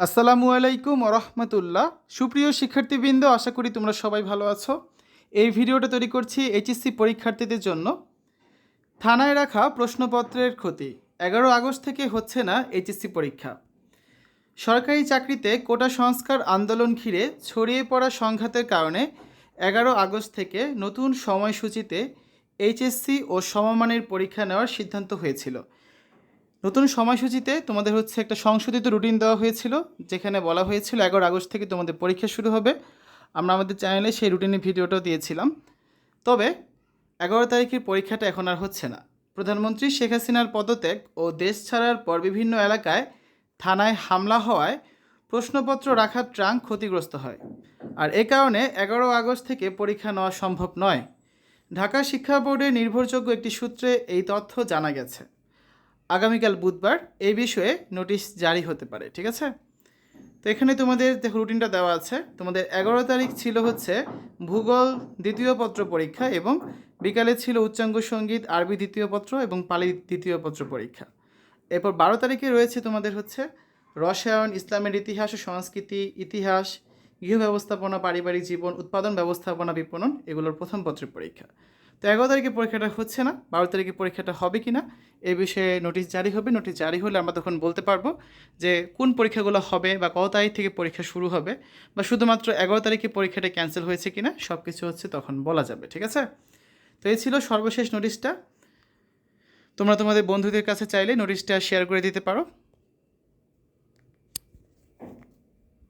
আসসালামু আলাইকুম রহমতুল্লাহ সুপ্রিয় শিক্ষার্থীবৃন্দ, আশা করি তোমরা সবাই ভালো আছো। এই ভিডিওটা তৈরি করছি এইচএসসি পরীক্ষার্থীদের জন্য। থানায় রাখা প্রশ্নপত্রের ক্ষতি। এগারো আগস্ট থেকে হচ্ছে না এইচএসসি পরীক্ষা। সরকারি চাকরিতে কোটা সংস্কার আন্দোলন ঘিরে ছড়িয়ে পড়া সংঘাতের কারণে এগারো আগস্ট থেকে নতুন সময়সূচিতে এইচএসসি ও সমমানের পরীক্ষা নেওয়ার সিদ্ধান্ত হয়েছিল। নতুন সময়সূচিতে তোমাদের হচ্ছে একটা সংশোধিত রুটিন দেওয়া হয়েছিল, যেখানে বলা হয়েছিল এগারো আগস্ট থেকে তোমাদের পরীক্ষা শুরু হবে। আমরা আমাদের চ্যানেলে সেই রুটিনের ভিডিওটাও দিয়েছিলাম। তবে এগারো তারিখের পরীক্ষাটা এখন আর হচ্ছে না। প্রধানমন্ত্রী শেখ হাসিনার পদত্যাগ ও দেশ ছাড়ার পর বিভিন্ন এলাকায় থানায় হামলা হওয়ায় প্রশ্নপত্র রাখার ট্রাঙ্ক ক্ষতিগ্রস্ত হয়। আর এ কারণে এগারো আগস্ট থেকে পরীক্ষা নেওয়া সম্ভব নয়। ঢাকা শিক্ষা বোর্ডের নির্ভরযোগ্য একটি সূত্রে এই তথ্য জানা গেছে। আগামীকাল বুধবার এই বিষয়ে নোটিশ জারি হতে পারে, ঠিক আছে? তো এখানে তোমাদের দেখো রুটিনটা দেওয়া আছে। তোমাদের এগারো তারিখ ছিল হচ্ছে ভূগোল দ্বিতীয় পত্র পরীক্ষা এবং বিকালে ছিল উচ্চাঙ্গ সংগীত, আরবি দ্বিতীয় পত্র এবং পালি দ্বিতীয় পত্র পরীক্ষা। এরপর বারো তারিখে রয়েছে তোমাদের হচ্ছে রসায়ন, ইসলামের ইতিহাস ও সংস্কৃতি, ইতিহাস, গৃহ ব্যবস্থাপনা, পারিবারিক জীবন, উৎপাদন, ব্যবস্থাপনা, বিপণন এগুলোর প্রথম পত্রের পরীক্ষা। তো এগারো তারিখে পরীক্ষাটা হচ্ছে না, বারো তারিখে পরীক্ষাটা হবে কি না এই বিষয়ে নোটিশ জারি হবে। নোটিশ জারি হলে আমরা তখন বলতে পারব যে কোন পরীক্ষাগুলো হবে বা কত তারিখ থেকে পরীক্ষা শুরু হবে বা শুধুমাত্র এগারো তারিখে পরীক্ষাটা ক্যান্সেল হয়েছে কি না সব কিছু হচ্ছে তখন বলা যাবে, ঠিক আছে? তো এই ছিল সর্বশেষ নোটিশটা তোমরা তোমাদের বন্ধুদের কাছে চাইলে নোটিশটা শেয়ার করে দিতে পারো।